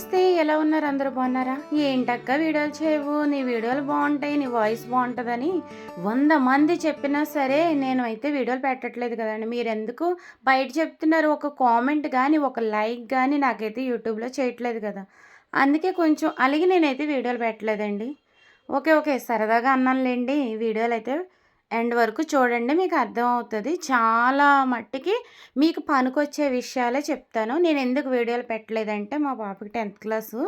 నమస్తే ఎలా ఉన్నారు? అందరూ బాగున్నారా? ఏంటక్క వీడియోలు చేయవు? నీ వీడియోలు బాగుంటాయి నీ వాయిస్ బాగుంటుందని వంద మంది చెప్పినా సరే నేను అయితే వీడియోలు పెట్టట్లేదు కదండి. మీరు ఎందుకు బయట చెప్తున్నారు? ఒక కామెంట్ కానీ ఒక లైక్ కానీ నాకైతే యూట్యూబ్లో చేయట్లేదు కదా. అందుకే కొంచెం అలిగి నేనైతే వీడియోలు పెట్టలేదండి. ఓకే ఓకే సరదాగా అన్నానులేండి. వీడియోలు అయితే ఎండ్ వరకు చూడండి మీకు అర్థమవుతుంది. చాలా మట్టికి మీకు పనికొచ్చే విషయాలే చెప్తాను. నేను ఎందుకు వీడియోలు పెట్టలేదంటే మా పాపకి టెన్త్ క్లాసు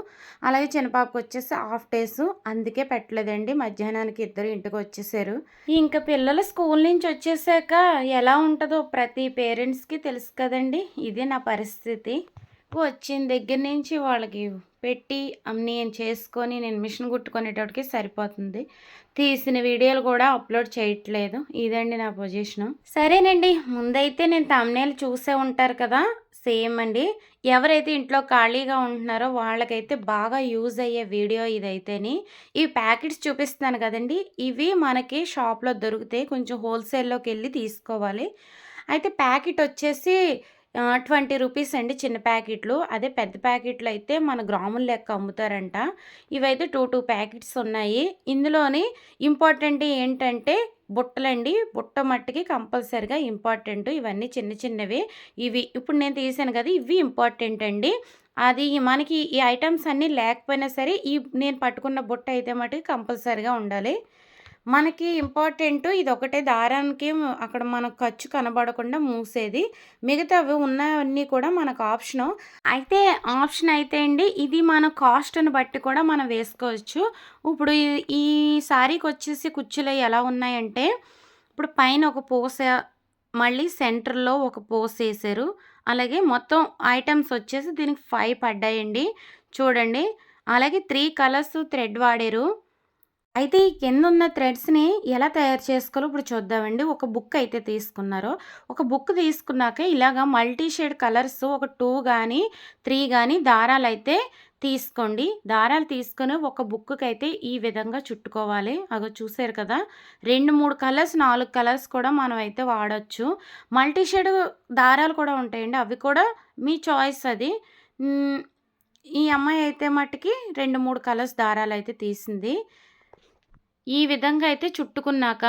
అలాగే చిన్న పాపకి వచ్చేసి హాఫ్ డేస్ అందుకే పెట్టలేదండి. మధ్యాహ్నానికి ఇద్దరు ఇంటికి వచ్చేసారు ఇంకా పిల్లలు స్కూల్ నుంచి వచ్చేసాక ఎలా ఉంటుందో ప్రతి పేరెంట్స్కి తెలుసు కదండి. ఇది నా పరిస్థితి. వచ్చిన దగ్గర నుంచి వాళ్ళకి పెట్టి నేను చేసుకొని నేను మిషన్ కుట్టుకునేటప్పటికి సరిపోతుంది. తీసిన వీడియోలు కూడా అప్లోడ్ చేయట్లేదు. ఇదండి నా పొజిషను. సరేనండి ముందైతే నేను తమ్నేలు చూసే ఉంటారు కదా సేమ్ అండి. ఎవరైతే ఇంట్లో ఖాళీగా ఉంటున్నారో వాళ్ళకైతే బాగా యూజ్ అయ్యే వీడియో ఇదైతేని. ఈ ప్యాకెట్స్ చూపిస్తున్నాను కదండి ఇవి మనకి షాప్లో దొరుకుతాయి కొంచెం హోల్సేల్లోకి వెళ్ళి తీసుకోవాలి. అయితే ప్యాకెట్ వచ్చేసి ట్వంటీ రూపీస్ అండి చిన్న ప్యాకెట్లు. అదే పెద్ద ప్యాకెట్లు అయితే మన గ్రాముల లెక్క అమ్ముతారంట. ఇవైతే టూ టూ ప్యాకెట్స్ ఉన్నాయి. ఇందులోని ఇంపార్టెంట్ ఏంటంటే బుట్టలండి. బుట్ట మట్టికి కంపల్సరిగా ఇంపార్టెంట్. ఇవన్నీ చిన్న చిన్నవి. ఇవి ఇప్పుడు నేను తీసాను కదా ఇవి ఇంపార్టెంట్ అండి. అది మనకి ఈ ఐటమ్స్ అన్నీ లేకపోయినా సరే ఈ నేను పట్టుకున్న బుట్ట అయితే మటుకు కంపల్సరిగా ఉండాలి. మనకి ఇంపార్టెంట్ ఇది ఒకటే దారానికి అక్కడ మనకు ఖర్చు కనబడకుండా మూసేది. మిగతావి ఉన్నవన్నీ కూడా మనకు ఆప్షను. అయితే ఆప్షన్ అయితే అండి ఇది మన కాస్ట్ని బట్టి కూడా మనం వేసుకోవచ్చు. ఇప్పుడు ఈ శారీకి వచ్చేసి కుర్చీలు ఎలా ఉన్నాయంటే ఇప్పుడు పైన ఒక పూస మళ్ళీ సెంటర్లో ఒక పోస్ వేసారు. అలాగే మొత్తం ఐటమ్స్ వచ్చేసి దీనికి ఫైవ్ పడ్డాయండి. చూడండి. అలాగే త్రీ కలర్స్ థ్రెడ్ వాడారు. అయితే ఈ కింద ఉన్న థ్రెడ్స్ని ఎలా తయారు చేసుకోవాలో ఇప్పుడు చూద్దామండి. ఒక బుక్ అయితే తీసుకున్నారు. ఒక బుక్ తీసుకున్నాక ఇలాగ మల్టీ షేడ్ కలర్స్ ఒక టూ కానీ త్రీ కానీ దారాలు అయితే తీసుకోండి. దారాలు తీసుకొని ఒక బుక్కి అయితే ఈ విధంగా చుట్టుకోవాలి. అగో చూసారు కదా రెండు మూడు కలర్స్ నాలుగు కలర్స్ కూడా మనం అయితే వాడచ్చు. మల్టీ షేడ్ దారాలు కూడా ఉంటాయండి. అవి కూడా మీ చాయిస్ అది. ఈ అమ్మాయి అయితే మట్టుకి రెండు మూడు కలర్స్ దారాలు అయితే తీసింది. ఈ విధంగా అయితే చుట్టుకున్నాక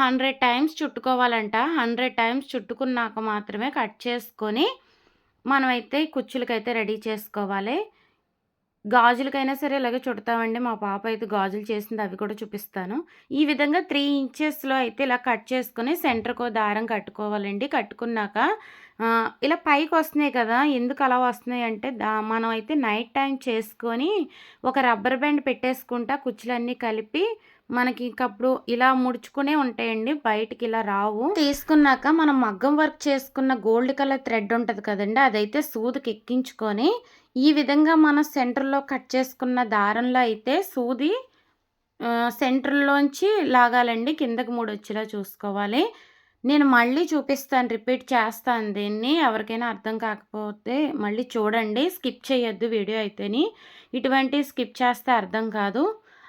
హండ్రెడ్ టైమ్స్ చుట్టుకోవాలంట. హండ్రెడ్ టైమ్స్ చుట్టుకున్నాక మాత్రమే కట్ చేసుకొని మనమైతే కుచ్చులకైతే రెడీ చేసుకోవాలి. గాజులకైనా సరే ఇలాగే చుడతామండి. మా పాప అయితే గాజులు చేసింది అవి కూడా చూపిస్తాను. ఈ విధంగా త్రీ ఇంచెస్లో అయితే ఇలా కట్ చేసుకుని సెంటర్కో దారం కట్టుకోవాలండి. కట్టుకున్నాక ఇలా పైకి వస్తున్నాయి కదా ఎందుకు అలా వస్తున్నాయి అంటే దా మనం అయితే నైట్ టైం చేసుకొని ఒక రబ్బర్ బ్యాండ్ పెట్టేసుకుంటా కుచ్చులన్నీ కలిపి మనకి ఇంకప్పుడు ఇలా ముడుచుకునే ఉంటాయండి బయటికి ఇలా రావు. తీసుకున్నాక మనం మగ్గం వర్క్ చేసుకున్న గోల్డ్ కలర్ థ్రెడ్ ఉంటుంది కదండి అదైతే సూదికి ఎక్కించుకొని ఈ విధంగా మనం సెంటర్లో కట్ చేసుకున్న దారంలో అయితే సూది సెంటర్లోంచి లాగాలండి కిందకి మూడు వచ్చేలా చూసుకోవాలి. నేను మళ్ళీ చూపిస్తాను రిపీట్ చేస్తాను దీన్ని ఎవరికైనా అర్థం కాకపోతే మళ్ళీ చూడండి స్కిప్ చేయొద్దు వీడియో అయితేని. ఇటువంటి స్కిప్ చేస్తే అర్థం కాదు.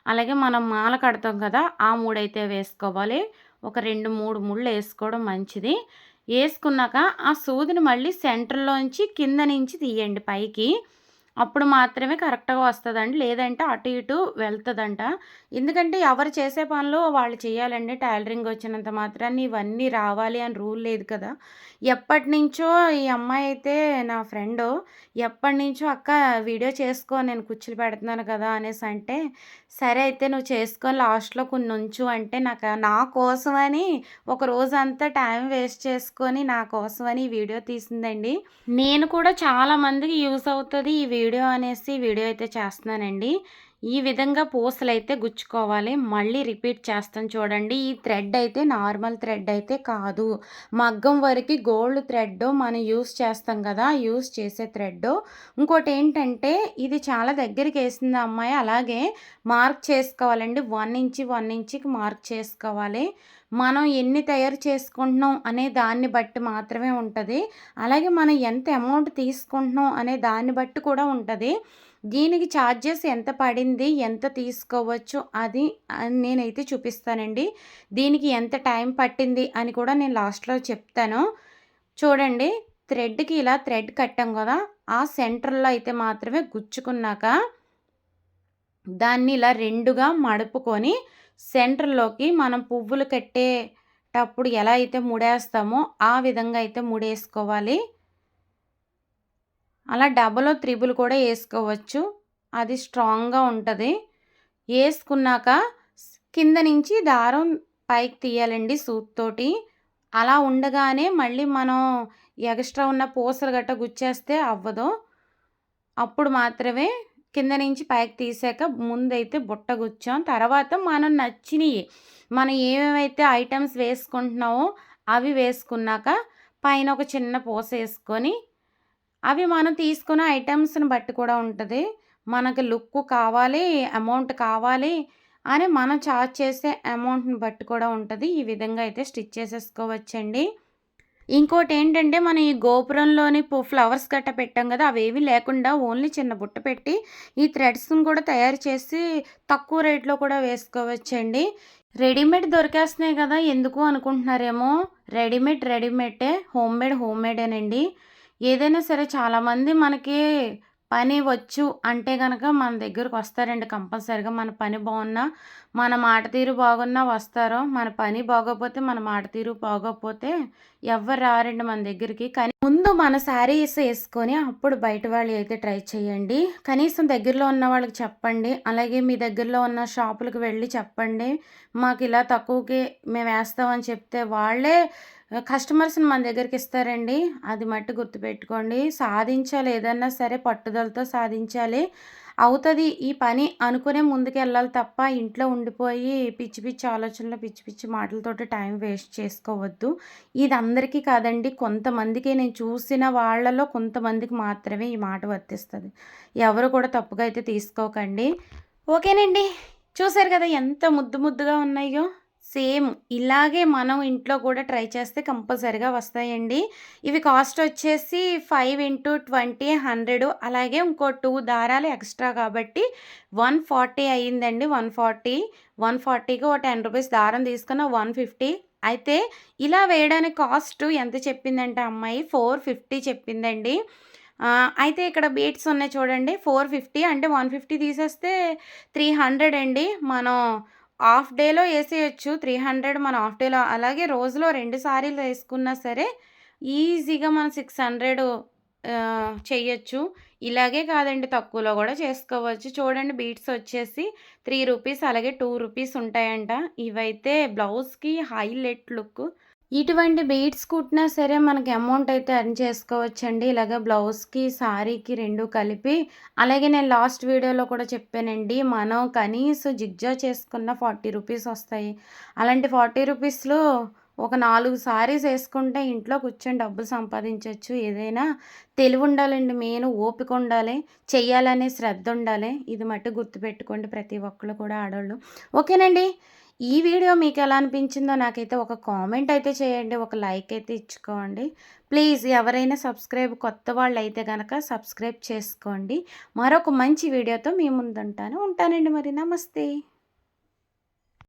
అలాగే మనం మాల కడతాం కదా ఆ మూడైతే వేసుకోవాలి. ఒక రెండు మూడు ముళ్ళు వేసుకోవడం మంచిది. వేసుకున్నాక ఆ సూదిని మళ్ళీ సెంటర్లోంచి కింద నుంచి తీయండి పైకి. అప్పుడు మాత్రమే కరెక్ట్గా వస్తుందండి. లేదంటే అటు ఇటు వెళ్తుందంట. ఎందుకంటే ఎవరు చేసే పనులు వాళ్ళు చేయాలండి. టైలరింగ్ వచ్చినంత మాత్రాన్ని ఇవన్నీ రావాలి అని రూల్ లేదు కదా. ఎప్పటి నుంచో ఈ అమ్మాయి అయితే నా ఫ్రెండ్ ఎప్పటి నుంచో అక్క వీడియో చేసుకో నేను కుర్చీలు పెడుతున్నాను కదా అనేసి అంటే సరే అయితే నువ్వు చేసుకొని లాస్ట్లో కొన్ని ఉంచు అంటే నాకు నా కోసమని ఒక రోజంతా టైం వేస్ట్ చేసుకొని నా కోసమని వీడియో తీసిందండి. నేను కూడా చాలామందికి యూస్ అవుతుంది ఈ వీడియో వీడియో అనేసి వీడియో అయితే చేస్తున్నానండి. ఈ విధంగా పూసలు అయితే గుచ్చుకోవాలి. మళ్ళీ రిపీట్ చేస్తాం చూడండి. ఈ థ్రెడ్ అయితే నార్మల్ థ్రెడ్ అయితే కాదు. మగ్గం వరకు గోల్డ్ థ్రెడ్ మనం యూస్ చేస్తాం కదా యూస్ చేసే థ్రెడ్ ఇంకోటి ఏంటంటే ఇది చాలా దగ్గరికి వేసింది అమ్మాయి. అలాగే మార్క్ చేసుకోవాలండి. వన్ ఇంచి వన్ ఇంచికి మార్క్ చేసుకోవాలి. మనం ఎన్ని తయారు చేసుకుంటున్నాం అనే దాన్ని బట్టి మాత్రమే ఉంటుంది. అలాగే మనం ఎంత అమౌంట్ తీసుకుంటున్నాం అనే దాన్ని బట్టి కూడా ఉంటుంది. దీనికి ఛార్జెస్ ఎంత పడింది ఎంత తీసుకోవచ్చు అది నేనైతే చూపిస్తానండి దీనికి ఎంత టైం పట్టింది అని కూడా నేను లాస్ట్లో చెప్తాను చూడండి థ్రెడ్కి ఇలా థ్రెడ్ కట్టాం కదా ఆ సెంటర్‌లో అయితే మాత్రమే గుచ్చుకున్నాక దాన్ని ఇలా రెండుగా మడుపుకొని సెంటర్‌లోకి మనం పువ్వులు కట్టేటప్పుడు ఎలా అయితే ముడేస్తామో ఆ విధంగా అయితే ముడేసుకోవాలి. అలా డబల్, త్రిబుల్ కూడా వేసుకోవచ్చు అది స్ట్రాంగ్‌గా ఉంటుంది వేసుకున్నాక కింద నుంచి దారం పైకి తీయాలండి సూదితోటి. అలా ఉండగానే మళ్ళీ మనం ఎక్స్ట్రా ఉన్న పూసలు గట్ట గుచ్చేస్తే అవ్వదు. అప్పుడు మాత్రమే కింద నుంచి పైకి తీసాక ముందైతే బుట్ట గుచ్చాం. తర్వాత మనం నచ్చినవి మనం ఏమేమైతే ఐటమ్స్ వేసుకుంటున్నామో అవి వేసుకున్నాక పైన ఒక చిన్న పూస వేసుకొని అవి మనం తీసుకున్న ఐటమ్స్ని బట్టి కూడా ఉంటుంది మనకి లుక్ కావాలి, అమౌంట్ కావాలి అని మనం చార్జ్ చేసే అమౌంట్‌ని బట్టి కూడా ఉంటుంది ఈ విధంగా అయితే స్టిచ్ చేసేసుకోవచ్చండి. ఇంకోటి ఏంటంటే మనం ఈ గోపురంలోని ఫ్లవర్స్ గట్ట పెట్టాం కదా అవేవి లేకుండా ఓన్లీ చిన్న బుట్ట పెట్టి ఈ థ్రెడ్స్‌ని కూడా తయారు చేసి తక్కువ రేట్‌లో కూడా వేసుకోవచ్చండి. రెడీమేడ్ దొరికేస్తున్నాయి కదా ఎందుకు అనుకుంటున్నారేమో రెడీమేడ్ రెడీమేడే. హోమ్‌మేడ్ హోమ్‌మేడేనండి. ఏదైనా సరే చాలామంది మనకి పని వచ్చు అంటే కనుక మన దగ్గరకు వస్తారండి కంపల్సరీగా. మన పని బాగున్నా, మన మాట తీరు బాగున్నా వస్తారు. మన పని బాగోకపోతే, మన మాట తీరు బాగోకపోతే ఎవరు రారండి మన దగ్గరికి. కానీ ముందు మన శారీస్ వేసుకొని అప్పుడు బయట వాళ్ళు అయితే ట్రై చేయండి. కనీసం దగ్గరలో ఉన్న వాళ్ళకి చెప్పండి. అలాగే మీ దగ్గరలో ఉన్న షాపులకు వెళ్ళి చెప్పండి. మాకు ఇలా తక్కువకి మేము వేస్తామని చెప్తే వాళ్ళే కస్టమర్స్‌ని మన దగ్గరికి ఇస్తారండి. అది మట్టి గుర్తుపెట్టుకోండి. సాధించాలి ఏదన్నా సరే పట్టుదలతో సాధించాలి. అవుతుంది ఈ పని అనుకునే ముందుకెళ్ళాలి తప్ప ఇంట్లో ఉండిపోయి పిచ్చి పిచ్చి ఆలోచనలు, పిచ్చి పిచ్చి మాటలతోటి టైం వేస్ట్ చేసుకోవద్దు. ఇది అందరికీ కాదండి. కొంతమందికి నేను చూసిన వాళ్ళలో కొంతమందికి మాత్రమే ఈ మాట వర్తిస్తుంది ఎవరు కూడా తప్పుగా అయితే తీసుకోకండి. ఓకేనండి. చూసారు కదా ఎంత ముద్దు ముద్దుగా ఉన్నాయో. సేమ్ ఇలాగే మనం ఇంట్లో కూడా ట్రై చేస్తే కంపల్సరిగా వస్తాయండి. ఇవి కాస్ట్ వచ్చేసి 5/20 100 అలాగే ఇంకో టూ దారాలు ఎక్స్ట్రా కాబట్టి 140 అయిందండి. 140 140కి ఓ 10 రూపీస్ దారం తీసుకున్న 150 అయితే ఇలా వేయడానికి కాస్ట్ ఎంత చెప్పిందంటే అమ్మాయి 450 చెప్పిందండి. అయితే ఇక్కడ బీట్స్ ఉన్నాయి చూడండి 450 అంటే 150 తీసేస్తే 300 అండి. మనం హాఫ్ డేలో వేసేయచ్చు త్రీ హండ్రెడ్ మనం హాఫ్ డేలో అలాగే రోజులో రెండు సారీలు వేసుకున్నా సరే ఈజీగా మనం సిక్స్ హండ్రెడ్ చెయ్యొచ్చు. ఇలాగే కాదండి తక్కువలో కూడా చేసుకోవచ్చు. చూడండి బీట్స్ వచ్చేసి త్రీ రూపీస్ అలాగే టూ రూపీస్ ఉంటాయంట. ఇవైతే బ్లౌజ్‌కి హైలైట్ లుక్. ఇటువంటి బీడ్స్ కుట్టినా సరే మనకి అమౌంట్ అయితే అర్న్ చేసుకోవచ్చండి. ఇలాగ బ్లౌజ్‌కి, సారీకి రెండు కలిపి అలాగే నేను లాస్ట్ వీడియోలో కూడా చెప్పానండి. మనం కనీసం జిగ్జా చేసుకున్న 40 రూపీస్ వస్తాయి. అలాంటి 40 రూపీస్‌లో ఒక నాలుగు సారీస్ వేసుకుంటే ఇంట్లో కూర్చొని డబ్బులు సంపాదించవచ్చు ఏదైనా తెలివి ఉండాలండి మెయిన్ ఓపిక ఉండాలి. చెయ్యాలనే శ్రద్ధ ఉండాలి. ఇది మట్టి గుర్తుపెట్టుకోండి ప్రతి ఒక్కళ్ళు కూడా ఆడవాళ్ళు ఓకేనండి. ఈ వీడియో మీకు ఎలా అనిపించిందో నాకైతే ఒక కామెంట్ అయితే చేయండి. ఒక లైక్ అయితే ఇచ్చుకోండి. ప్లీజ్ ఎవరైనా సబ్స్క్రైబ్ కొత్త వాళ్ళు అయితే కనుక సబ్స్క్రైబ్ చేసుకోండి. మరొక మంచి వీడియోతో మీ ముందుంటాను. ఉంటానండి మరి. నమస్తే.